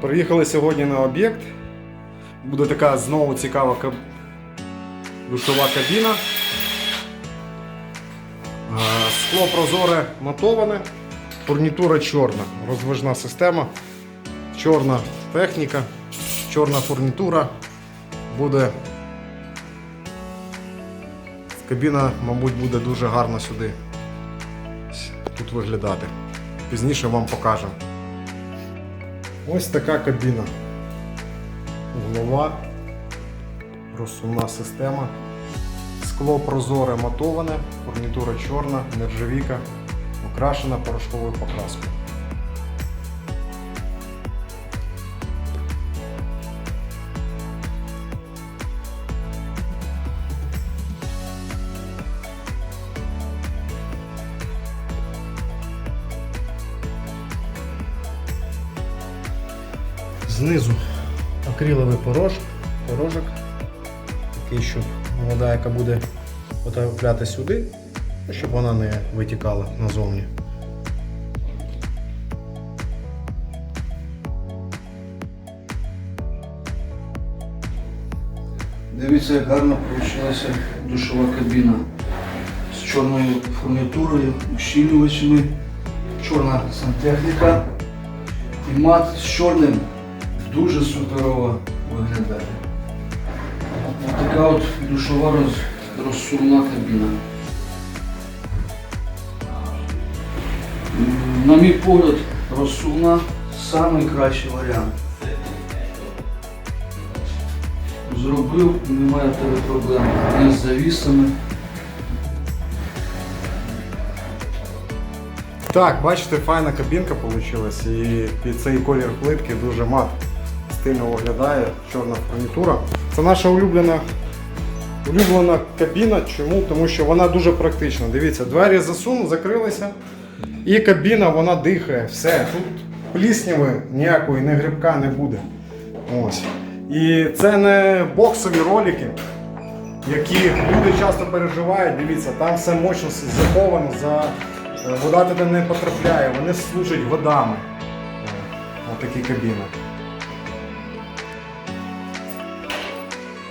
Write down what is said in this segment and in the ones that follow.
Приїхали сьогодні на об'єкт. Буде така знову цікава каб... душова кабіна. Скло прозоре матоване, фурнітура чорна, розвижна система, чорна техніка, чорна фурнітура. Буде. Кабіна, мабуть, буде дуже гарно сюди тут виглядати. Пізніше вам покажемо. Ось така кабіна. Углова, розсувна система, скло прозоре матоване, фурнітура чорна, нержавіка, окрашена порошковою покраскою. Знизу акриловий порож, порожок, такий, щоб вода, яка буде потрапляти сюди, щоб вона не витікала назовні. Дивіться, як гарно вийшла душова кабіна з чорною фурнітурою, ущільнювачами, чорна сантехніка і мат з чорним дуже суперово виглядає. Така от душова роз, розсувна кабіна. На мій погляд, розсувна найкращий варіант. Зробив, немає тебе проблем. Не з завісами. Так, бачите, файна кабінка вийшла і під цей колір плитки дуже мат стильно виглядає, чорна фурнітура. Це наша улюблена, улюблена кабіна. Чому? Тому що вона дуже практична. Дивіться, двері засуну, закрилися, і кабіна вона дихає. Все. Тут плісняви ніякої, не грибка не буде. Ось. І це не боксові ролики, які люди часто переживають. Дивіться, там все мощно заховано, за... е, вода туди не потрапляє, вони служать годами. Е, Отакі кабіни.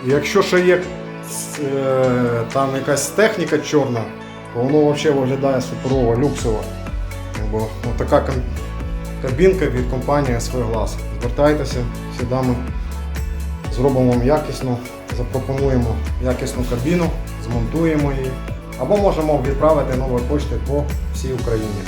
Якщо ще є е, там якась техніка чорна, то воно взагалі виглядає суперово, люксово. Бо така кабінка від компанії SV Glass. Звертайтеся, ми зробимо вам якісно, запропонуємо якісну кабіну, змонтуємо її, або можемо відправити новою поштою по всій Україні.